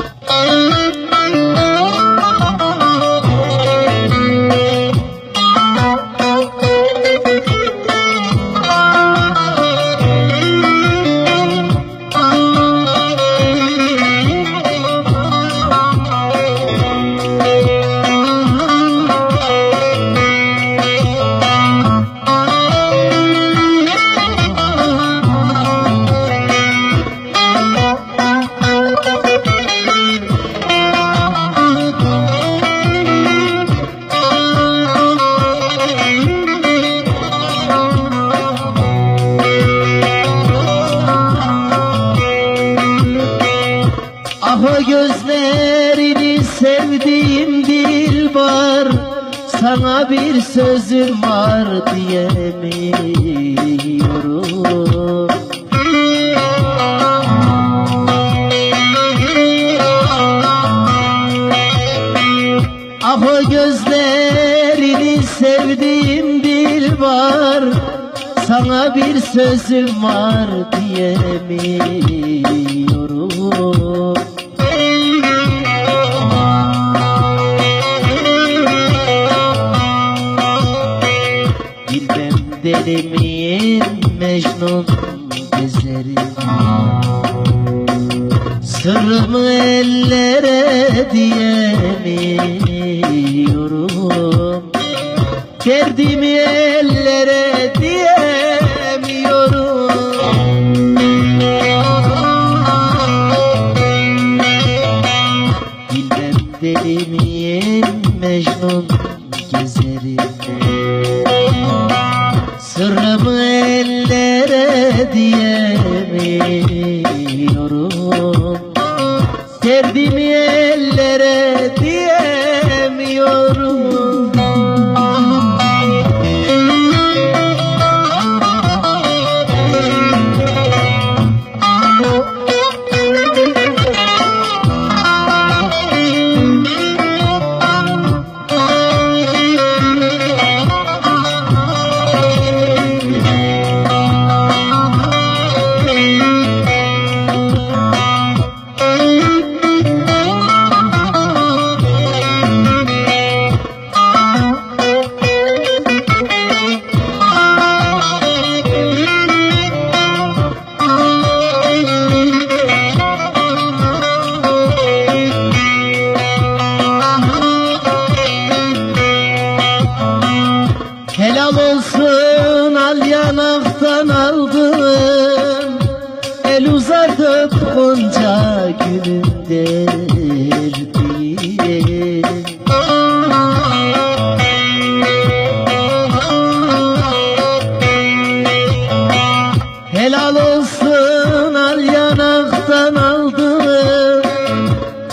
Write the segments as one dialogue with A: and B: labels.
A: Thank you. Sana bir sözüm var diyemiyorum. Ah o gözlerini sevdiğim Dilbar Sana bir sözüm var diyemiyorum Bilmem deli miyim Mecnun gezerim Sırrımı ellere diyemiyorum. Derdimi ellere diyemiyorum. Bilmem deli miyim Mecnun gezerim diyemiyorum Derdimi ellere El uzatıp gonca gülüm derdim Helal olsun al yanaktan aldım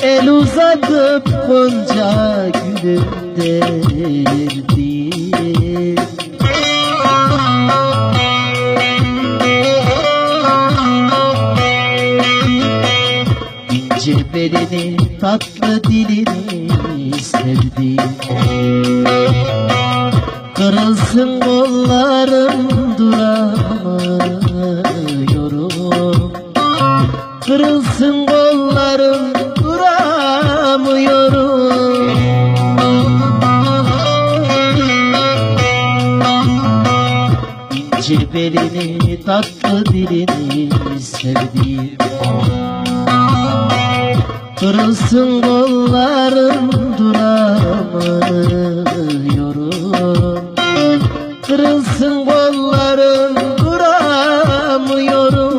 A: El uzatıp gonca gülüm derdim İnce belini tatlı dilini sevdim Kırılsın kollarım duramıyorum. Kırılsın kollarım duramıyorum. İnce belini tatlı dilini sevdim Kırılsın kollarım duramıyorum. Kırılsın kollarım duramıyorum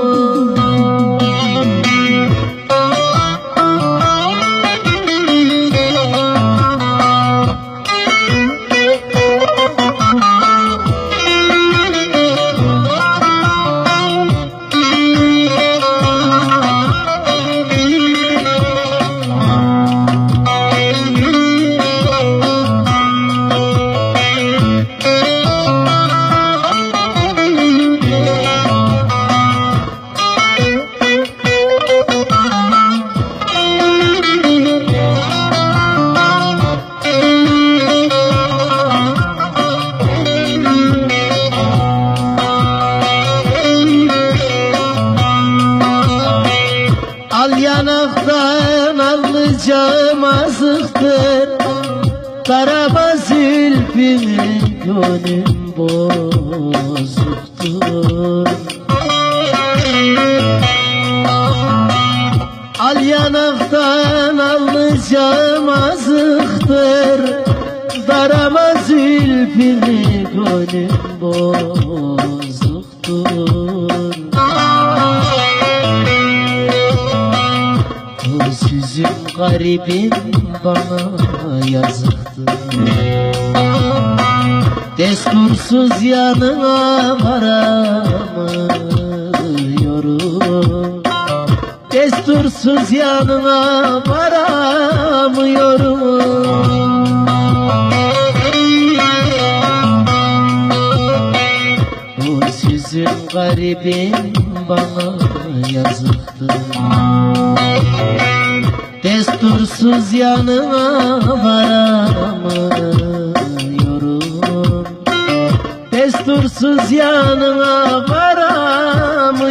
A: Karama zülfümün gönlüm bozuktur. Al yanaktan allıcağım azıktır. Darama zülfünü gönlüm bozuktur Ölsüzüm garibim bana yazıktır Destursuz yanına varamıyorum. Destursuz yanına varamıyorum. Bu sizin garibim bana yazıktır Destursuz yanına varamıyorum. Destursuz yanına varamıyorum